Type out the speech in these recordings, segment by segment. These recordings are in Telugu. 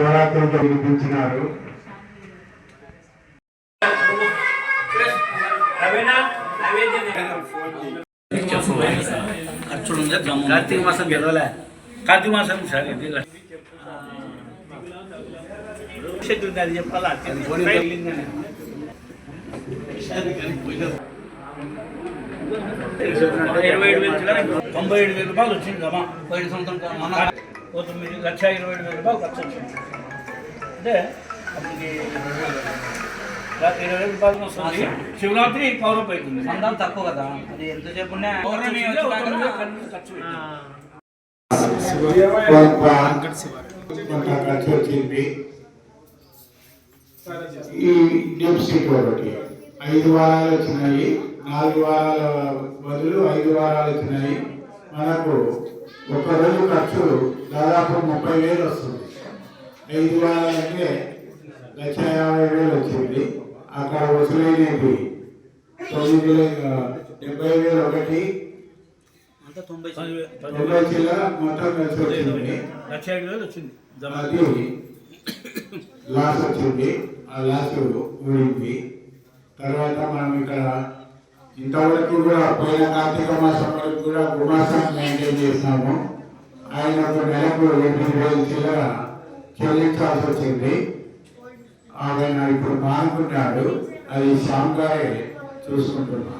శివరాత్రికి వినిపించినారు. కార్తీక మాసం గెలవలే. కార్తీక మాసం సార్ ఇది అది చెప్పాలా ఇరవై ఏడు వేలు తొంభై ఏడు వేల రూపాయలు వచ్చింది అమ్మా. పోయిన సంవత్సరం మన ఓ తొమ్మిది లక్ష ఇరవై ఏడు వేల రూపాయలు ఖర్చు వచ్చింది. అంటే అప్పటికి ఇరవై వేల రూపాయలు వస్తుంది. శివరాత్రి పౌరప్ అవుతుంది. మందాలు తక్కువ కదా. అది తొమ్మిది వేలు ఖర్చు ఖర్చు వచ్చింది ఈ ఒకటి. ఐదు వారాలు వచ్చినాయి. నాలుగు వారాల బదులు ఐదు వారాలు వచ్చినాయి. మనకు ఒక రోజు ఖర్చు దాదాపు ముప్పై వేలు వస్తుంది. ఐదు వారాలంటే లక్ష యాభై వేలు వచ్చింది. అక్కడ వసూలైనవి తొమ్మిది వేలు డెబ్బై వేలు ఒకటి. అంతా తొంభై వేలు. చిల్లర. మొత్తం కలిసి వచ్చింది. లక్ష వేలు. అది లాస్ వచ్చింది. ఆ లాస్ ఊడింది. తర్వాత మనం ఇక్కడ ఇంతవరకు కూడా పోయిన కార్తీక మాసం వరకు కూడా గుమాసాన్ని మెయింటైన్ చేసినాము. ఒక నెలకు ఎనిమిది వేలు చిల్లర చెల్లించాల్సి వచ్చింది. ఆయన ఇప్పుడు మానుకున్నాడు. అది శ్యామ్ గారే చూసుకుంటున్నాడు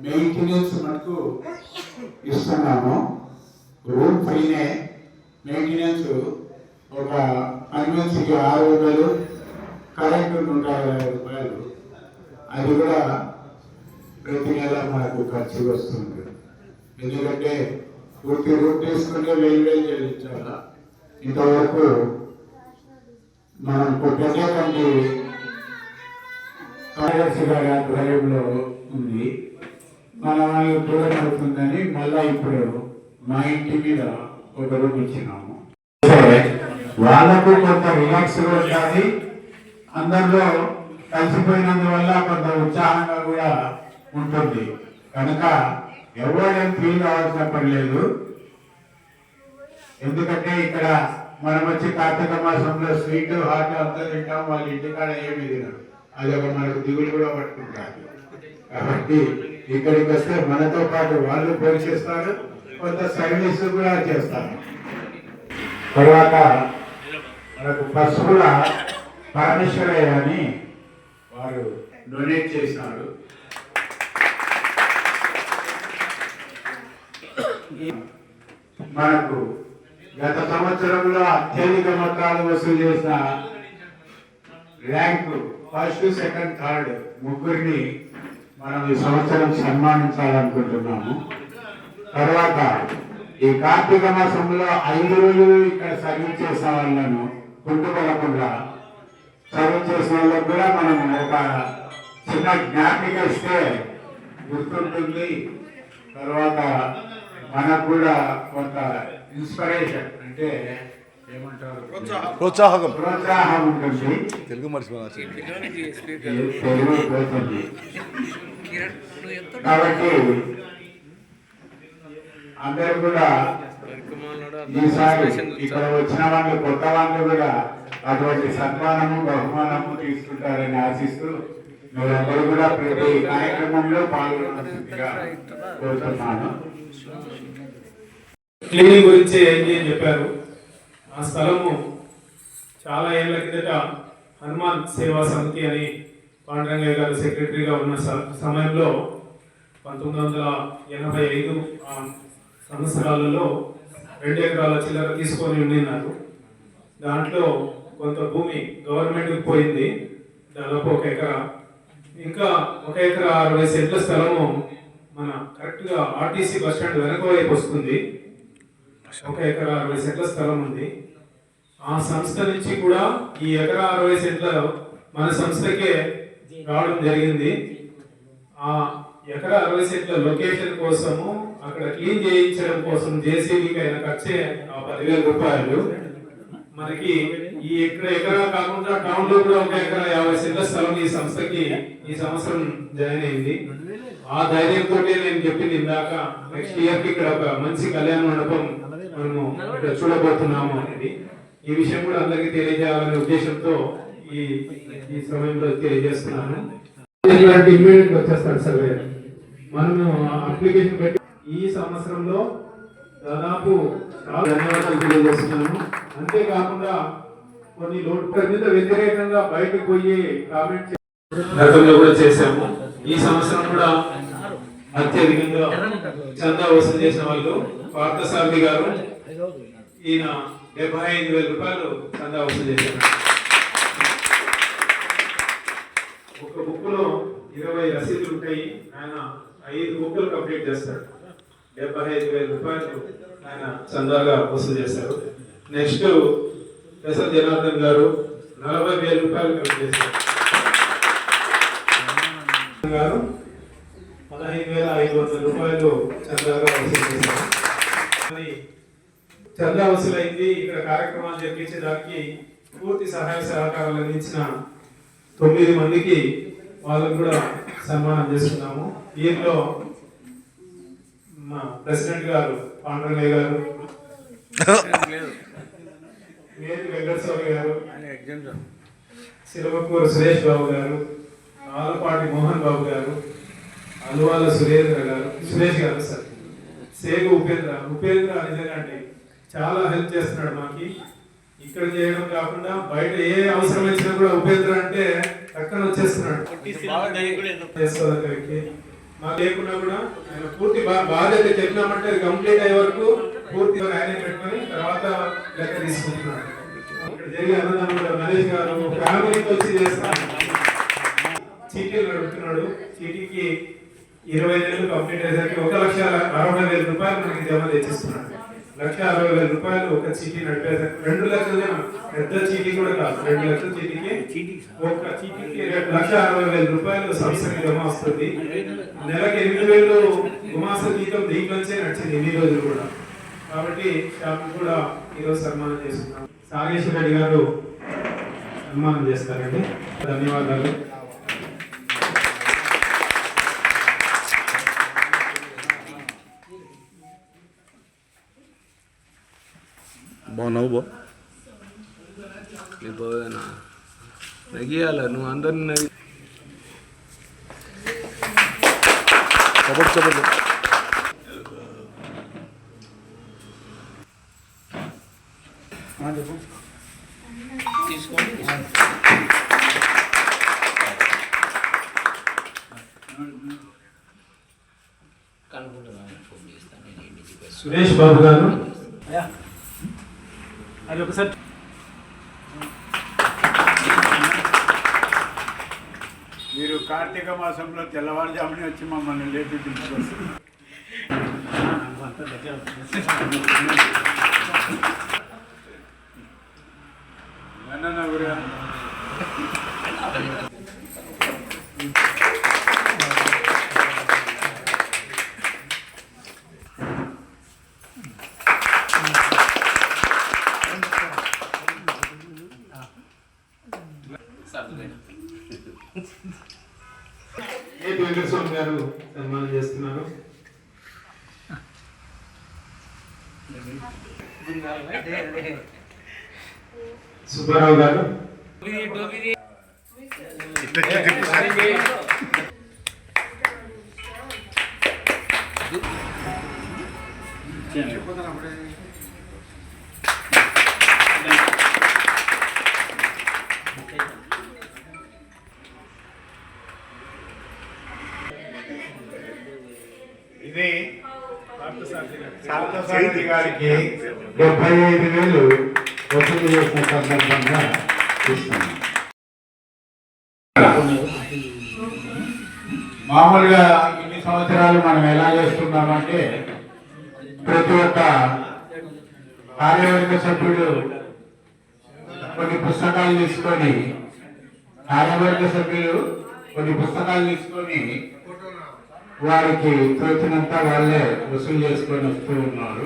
మెయింటెనెన్స్ మనకు ఇస్తున్నాము. రూమ్ ఫ్రీనే మెయింటెనెన్స్ ఒక కన్వెన్స్కి ఆరు వందలు. కరెంటు నూట ఇరవై రూపాయలు. అది కూడా ప్రతి నెల మనకు ఖర్చు వస్తుంది. ఎందుకంటే పూర్తి రూట్ తీసుకుంటే వెయ్యి వేలు చెల్లించాలా? ఇంతవరకు మనం ప్రత్యేకండి కార్యదర్శి గారి ఆధ్వర్యంలో ఉంది. మన దూరం అవుతుందని మళ్ళా ఇప్పుడు మా ఇంటి మీద ఒక రూమ్ ఇచ్చినాము. వాళ్ళకు కొంత రిలాక్స్ ఉంటుంది అందరిలో కలిసిపోయినందువల్ల కొంత ఉత్సాహంగా కూడా ఉంటుంది. కనుక ఎవరేం ఫీల్ కావాల్సిన పని లేదు ఎందుకంటే ఇక్కడ మనం వచ్చి కార్తీక మాసంలో స్వీట్ హాట్ అంతా తింటాం వాళ్ళ ఇంటికాడ ఏమి తినరు. అది ఒక మనకు దిగులు కూడా పట్టుకుంటారు. కాబట్టి ఇక్కడికి వస్తే మనతో పాటు వాళ్ళు పరీక్షిస్తారు కొంత సర్వీస్ కూడా చేస్తారు. తర్వాత మనకు పశువుల పరమేశ్వరయ్య అని వారు డొనేట్ చేసినాడు మనకు గత సంవత్సరంలో అత్యధిక మొత్తాలు వసూలు చేసిన ర్యాంకు ఫస్ట్ సెకండ్ థర్డ్ ముగ్గురిని మనం ఈ సంవత్సరం సన్మానించాలనుకుంటున్నాము. తర్వాత ఈ కార్తీక మాసంలో ఐదు రోజులు ఇక్కడ సర్వీస్ చేసిన వాళ్ళను కుంటుపడకుండా సర్వీస్ చేసిన వాళ్ళకు కూడా మనం ఒక చిన్న జ్ఞాపిక ఇస్తే గుర్తుంటుంది. తర్వాత మనకు కూడా కొంత ఇన్స్పిరేషన్ అంటే ఏమంటారు? ప్రోత్సాహకం. ప్రోత్సాహం ఉంటుంది. తెలుగు మర్చిపోవచ్చు తెలుగు పోతుంది కాబట్టి అందరూ కూడా ఈసారి ఇక్కడ వచ్చిన వాళ్ళు కొత్త వాళ్ళు కూడా అటువంటి సన్మానము బహుమానము తీసుకుంటారని ఆశిస్తూ మీరందరూ కూడా ప్రతి కార్యక్రమంలో పాల్గొనాల్సిందిగా కోరుతున్నాను. క్లీనింగ్ గురించి ఏం చెప్పారు? ఆ స్థలము చాలా ఏళ్ళ కిందట హనుమాన్ సేవా సమితి అని పాండరంగయ్య గారు సెక్రటరీగా ఉన్న సమయంలో పంతొమ్మిది వందల ఎనభై ఐదు సంవత్సరాలలో రెండు ఎకరాల చిల్లర తీసుకొని ఉండినారు. దాంట్లో కొంత భూమి గవర్నమెంట్కి పోయింది. దాదాపు ఒక ఎకరా. ఇంకా ఒక ఎకరా అరవై సెంట్ల స్థలము మన కరెక్ట్గా ఆర్టీసీ బస్ స్టాండ్ వెనక వైపు వస్తుంది. ఒక ఎకరా అరవై సెంట్ల స్థలం ఉంది. ఆ సంస్థ నుంచి కూడా ఈ ఎకరా అరవై సెంట్ల మన సంస్థకే రావడం జరిగింది. ఆ ఎకరా అరవై సెంట్ల లొకేషన్ కోసము అక్కడ క్లీన్ చేయించడం కోసం జేసీబీకి అయిన ఖర్చే ఆ పదివేల రూపాయలు. మనకి ఈ ఎక్కడ ఎకరా కాకుండా టౌన్లో కూడా ఒక ఎకరా యాభై సెంట్ల స్థలం ఈ సంస్థకి ఈ సంవత్సరం జాయిన్ అయింది. ఆ ధైర్యంతో నేను చెప్పింది ఇందాక నెక్స్ట్ ఇయర్కి ఇక్కడ ఒక మంచి కళ్యాణ మండపం మనము చూడబోతున్నాము అనేది. ఈ విషయం కూడా అందరికీ తెలియజేయాలనే ఉద్దేశంతో ఈ ఈ సమయంలో తెలియజేస్తున్నాను. ఇమ్మీడియట్ వచ్చేస్తాడు సార్ మనము అప్లికేషన్ పెట్టి ఈ సంవత్సరంలో దాదాపు ధన్యవాదాలు తెలియజేస్తున్నాను. అంతేకాకుండా కొన్ని లోటు మీద వ్యతిరేకంగా బయటకు పోయి కామెంట్ గతంలో కూడా చేశాము. ఈ సంవత్సరం కూడా అత్యధికంగా చందా వసూలు చేసిన వాళ్ళు పార్థసారథి గారు ఈయన డెబ్బై ఐదు వేల రూపాయలు చందా వసూలు చేశారు. ఒక బుక్లో ఇరవై రసీదులు ఉంటాయి. ఆయన ఐదు బుక్లు కంప్లీట్ చేస్తారు. డెబ్బై ఐదు వేల రూపాయలు ఆయన చందాగా వసూలు చేశారు. నెక్స్ట్ ఎస్ జనార్దన్ గారు నలభై వేల రూపాయలు కంప్లీట్ చేశారు. గారు పదహైదు వేల ఐదు వందల రూపాయలు చందాగా వసూలు చేశారు. మరి చందా వసూలైంది. ఇక్కడ కార్యక్రమాలు జరిపించడానికి పూర్తి సహాయ సహకారాలు అందించిన తొమ్మిది మందికి వాళ్ళకు కూడా సన్మానం చేస్తున్నాము దీనిలో మా ప్రెసిడెంట్ గారు పాండ్రంగయ్య గారు. మేతి వెంకటస్వామి గారు సిలవకూరు సురేష్ బాబు గారు ఆలపాటి మోహన్ బాబు గారు అలువాల సురేంద్ర గారు సురేష్ గారు సార్. సేగు ఉపేంద్ర ఉపేంద్ర నిజంగా అంటే చాలా హెల్ప్ చేస్తున్నాడు మాకి. ఇక్కడ చేయడం కాకుండా బయట ఏ అవసరం వచ్చినా కూడా ఉపేంద్ర అంటే పక్కన వచ్చేస్తున్నాడు. వ్యక్తి. మాకు లేకున్నా కూడా ఆయన పూర్తి బాధ్యత చెప్పినామంటే అది కంప్లీట్ అయ్యే వరకు పూర్తి ఆయన పెట్టుకుని తర్వాత లెక్క తీసుకుంటున్నాడు ఇక్కడ జరిగే కూడా నరేష్ గారు ఫ్యామిలీతో వచ్చి చేస్తాను చీటీలు నడుపుతున్నాడు చీటీకి ఇరవై నెలలు కంప్లీట్ అయ్యేసరికి ఒక లక్ష అరవై వేల రూపాయలు మనకి జమ తెచ్చిస్తున్నాడు లక్ష అరవై వేల రూపాయలు ఒక చీటీ నడిపేసరికి రెండు లక్షల పెద్ద చీటీ కూడా కాదు రెండు లక్షల చీటీకి ఒక చీటీకి రెండు లక్ష అరవై వేల రూపాయలు సంస్థకి జమ వస్తుంది. నెలకి ఎనిమిది వేలు గుమాస జీతం దీంట్లోంచే నడిచింది ఎన్ని రోజులు కూడా. కాబట్టి కూడా ఈరోజు సన్మానం చేస్తున్నాం. సాగేశ్వర రెడ్డి గారు సన్మానం చేస్తారండి. ధన్యవాదాలు. బాగున్నావు బా? పోవేనా నగియాల నువ్వు అందరిని నగి సపోర్ట్ సపోర్ట్ సురేష్ బాబు గారు. అది ఒకసారి. మీరు కార్తీక మాసంలో తెల్లవారుజామునే వచ్చి మమ్మల్ని లేపి పిలుచుకొస్తారు వెన్నన్న గురుగా. ఏ వెంకటస్వామి గారు సన్మానం చేస్తున్నారు సుబ్బారావు గారు. ఇది సారథి గారికి డెబ్బై ఐదు వేలు. వసూలు చేసిన సందర్భంగా మామూలుగా ఇన్ని సంవత్సరాలు మనం ఎలా చేస్తున్నామంటే ప్రతి ఒక్క కార్యవర్గ సభ్యుడు కొన్ని పుస్తకాలు తీసుకొని కార్యవర్గ సభ్యులు కొన్ని పుస్తకాలు తీసుకొని వారికి తోచినంత వాళ్ళే వసూలు చేసుకొని వస్తూ ఉన్నారు.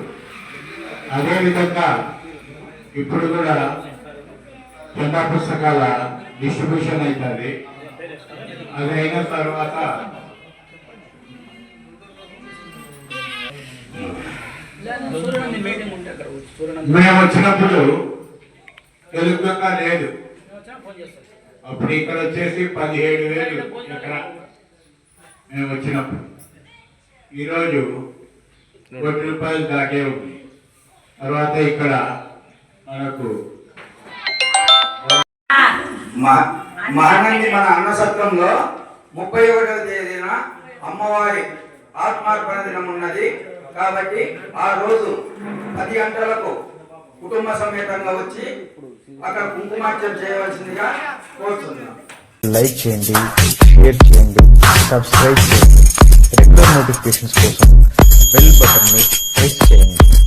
అదేవిధంగా ఇప్పుడు కూడా జెండా పుస్తకాల డిస్ట్రిబ్యూషన్ అవుతుంది అది అయిన తర్వాత మేము వచ్చినప్పుడు తెలుగుగా లేదు. అప్పుడు ఇక్కడ వచ్చేసి పదిహేడు వేలు ఎక్కడ మేము వచ్చినప్పుడు. ఈరోజు కోటి రూపాయలు దాటే ఉంది. తర్వాత ఇక్కడ మనకు మా- మహానంది మన అన్నసత్రంలో ముప్పై ఒకటవ తేదీన అమ్మవారి ఆత్మార్పణ దినం ఉన్నది. కాబట్టి ఆ రోజు పది గంటలకు కుటుంబ సమేతంగా వచ్చి అక్కడ కుంకుమార్చన చేయవలసిందిగా కోరుతున్నాం. లైక్ చేయండి షేర్ చేయండి సబ్స్క్రైబ్ చేయండి. రెగ్యులర్ నోటిఫికేషన్స్ కోసం బెల్ బటన్ని ప్రెస్ చేయండి.